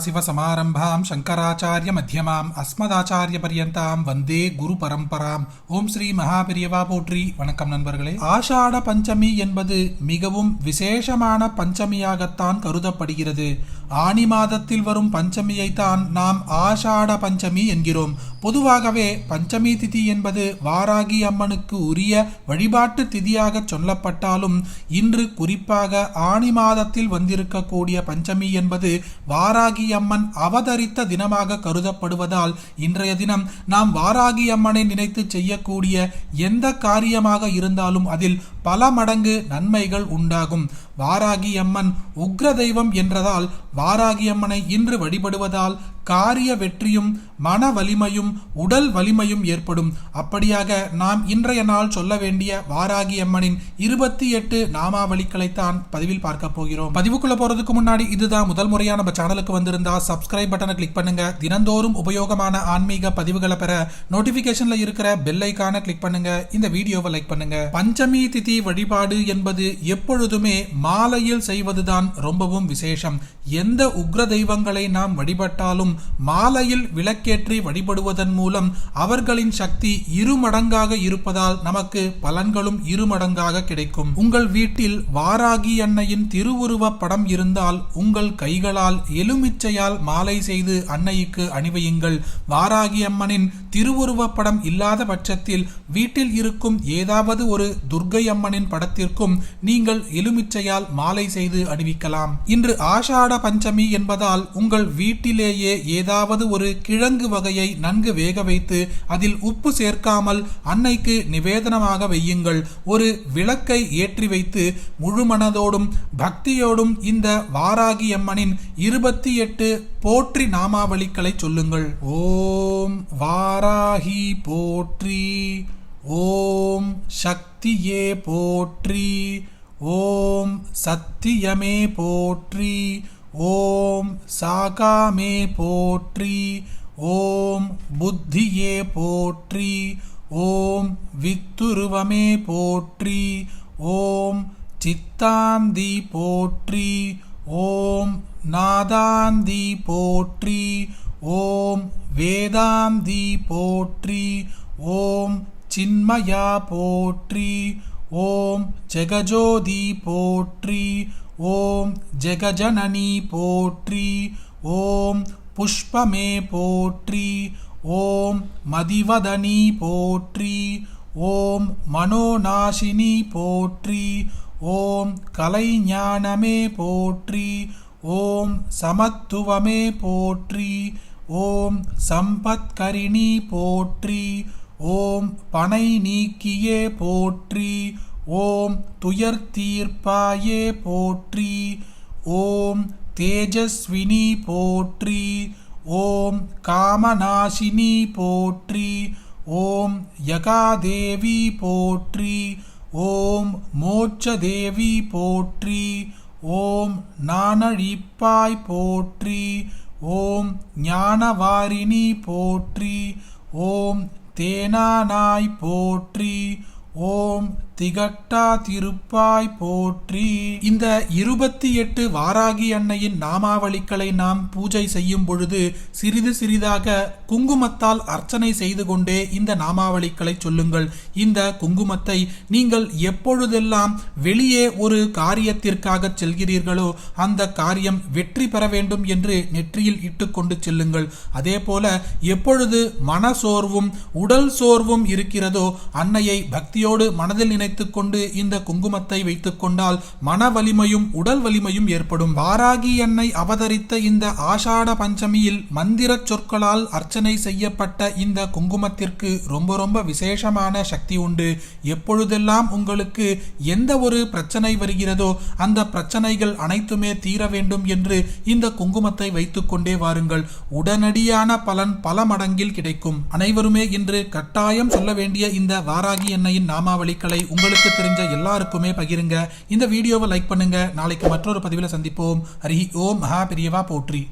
sifat sama மத்தியமாம் அஸ்மதாச்சாரிய பரியந்தாம் வந்தே குரு பரம்பராம் ஓம் ஸ்ரீ மகாபெரியவா போற்றி வணக்கம் நண்பர்களே. ஆஷாட பஞ்சமி என்பது மிகவும் விசேஷமான பஞ்சமியாகத்தான் கருதப்படுகிறது. ஆணி மாதத்தில் வரும் பஞ்சமியைத்தான் நாம் ஆஷாட பஞ்சமி என்கிறோம். பொதுவாகவே பஞ்சமி திதி என்பது வாராகி அம்மனுக்கு உரிய வழிபாட்டு திதியாக சொல்லப்பட்டாலும் இன்று குறிப்பாக ஆனி மாதத்தில் வந்திருக்கக்கூடிய பஞ்சமி என்பது வாராகி அம்மன் அவதரித்த தினமாக கருதப்படுவதால் இன்றைய தினம் நாம் வாராகி அம்மனை நினைத்து செய்யக்கூடிய எந்த காரியமாக இருந்தாலும் அதில் பல மடங்கு நன்மைகள் உண்டாகும். வாராகி அம்மன் உக்ர தெய்வம் என்றதால் வாராகி அம்மனை இன்று வழிபடுவதால் காரிய வெற்றியும் மன வலிமையும் உடல் வலிமையும் ஏற்படும். அப்படியாக நாம் இன்றைய நாள் சொல்ல வேண்டிய வாராகி அம்மனின் இருபத்தி எட்டு நாமாவளிகளைத்தான் பதிவில் பார்க்க போகிறோம். பதிவுக்குள்ள போறதுக்கு முன்னாடி இதுதான் முதல் முறையா நம்ம சேனலுக்கு வந்திருந்தா சப்ஸ்கிரைப் பட்டனை கிளிக் பண்ணுங்க. தினந்தோறும் உபயோகமான ஆன்மீக பதிவுகளை பெற நோட்டிபிகேஷன்ல இருக்கிற பெல் ஐக்கான கிளிக் பண்ணுங்க. இந்த வீடியோவை லைக் பண்ணுங்க. பஞ்சமி திதி வழிபாடு என்பது எப்பொழுதுமே மாலையில் செய்வதுதான் ரொம்பவும் விசேஷம். எந்த உக்ர தெய்வங்களை நாம் வழிபட்டாலும் மாலையில் விளக்கேற்றி வழிபடுவதன் மூலம் அவர்களின் சக்தி இருமடங்காக இருப்பதால் நமக்கு பலன்களும் இருமடங்காக கிடைக்கும். உங்கள் வீட்டில் வாராகி அன்னையின் திருவுருவ படம் இருந்தால் உங்கள் கைகளால் எலுமிச்சையால் மாலை செய்து அன்னைக்கு அணிவையுங்கள். வாராகி அம்மனின் திருவுருவ படம் இல்லாத பட்சத்தில் வீட்டில் இருக்கும் ஏதாவது ஒரு துர்கை அம்மனின் படத்திற்கும் நீங்கள் எலுமிச்சையால் மாலை செய்து அணிவிக்கலாம். இன்று ஆஷாட பஞ்சமி என்பதால் உங்கள் வீட்டிலேயே ஏதாவது ஒரு கிழங்கு வகையை நன்கு வேக வைத்து அதில் உப்பு சேர்க்காமல் அன்னைக்கு நிவேதனமாக வையுங்கள். ஒரு விளக்கை ஏற்றி வைத்து முழுமனதோடும் பக்தியோடும் இந்த வாராகி அம்மனின் இருபத்தி எட்டு போற்றி நாமாவளிகளை சொல்லுங்கள். ஓம் வாராகி போற்றி. ஓம் சக்தியே போற்றி. ஓம் சத்தியமே போற்றி. ஓம் சாகாமே போற்றி ஓம் புத்தியே போற்றி ஓம் வித்துருவமே போற்றி ஓம் சித்தாந்தி போற்றி ஓம் நாதாந்தி போற்றி ஓம் வேதாந்தி போற்றி ஓம் சின்மயா போற்றி ஓம் ஜெகஜோதி போற்றி ஓம் ஜெகஜனனி போற்றி ஓம் புஷ்பமே போற்றி ஓம் மதிவதனி போற்றி ஓம் மனோநாசினி போற்றி ஓம் கலைஞானமே போற்றி ஓம் சமத்துவமே போற்றி ஓம் சம்பத்கரிணி போற்றி ஓம் பனை நீக்கியே போற்றி ஓம் துயர் தீர்ப்பாயே போற்றி ஓம் தேஜஸ்வினி போற்றி ஓம் காமநாசினி போற்றி ஓம் யகாதேவி போற்றி ஓம் மோட்சதேவி போற்றி ஓம் நாணழிப்பாய் போற்றி ஓம் ஞானவாரிணி போற்றி ஓம் தேனானாய் போற்றி ஓம் திகட்டா திருப்பாய் போற்றி. இந்த இருபத்தி எட்டு வாராகி அன்னையின் நாமாவளிகளை நாம் பூஜை செய்யும் பொழுது சிறிது சிறிதாக குங்குமத்தால் அர்ச்சனை செய்து கொண்டே இந்த நாமாவளிகளை சொல்லுங்கள். இந்த குங்குமத்தை நீங்கள் எப்பொழுதெல்லாம் வெளியே ஒரு காரியத்திற்காக செல்கிறீர்களோ அந்த காரியம் வெற்றி பெற வேண்டும் என்று நெற்றியில் இட்டுக்கொண்டு செல்லுங்கள். அதே போல எப்பொழுது மன சோர்வும் உடல் சோர்வும் இருக்கிறதோ அன்னையை பக்தியோடு மனதில் நினை நினைத்துக் கொண்டு இந்த குங்குமத்தை வைத்துக் கொண்டால் மன வலிமையும் உடல் வலிமையும் ஏற்படும். வாராகி எண்ணெய் அவதரித்த இந்த ஆஷாட பஞ்சமியில் மந்திர சொற்களால் அர்ச்சனை செய்யப்பட்ட இந்த குங்குமத்திற்கு ரொம்ப ரொம்ப விசேஷமான சக்தி உண்டு. எப்பொழுதெல்லாம் உங்களுக்கு எந்த ஒரு பிரச்சனை வருகிறதோ அந்த பிரச்சனைகள் அனைத்துமே தீர வேண்டும் என்று இந்த குங்குமத்தை வைத்துக் கொண்டே வாருங்கள். உடனடியான பலன் பல மடங்கில் கிடைக்கும். அனைவருமே இன்று கட்டாயம் சொல்ல வேண்டிய இந்த வாராகி எண்ணெயின் நாமாவளிகளை உங்களுக்கு தெரிஞ்ச எல்லாருக்குமே பகிருங்க. இந்த வீடியோவை லைக் பண்ணுங்க. நாளைக்கு மற்றொரு பதிவில் சந்திப்போம். ஹரி ஓம் மகா பிரியவா போற்றி.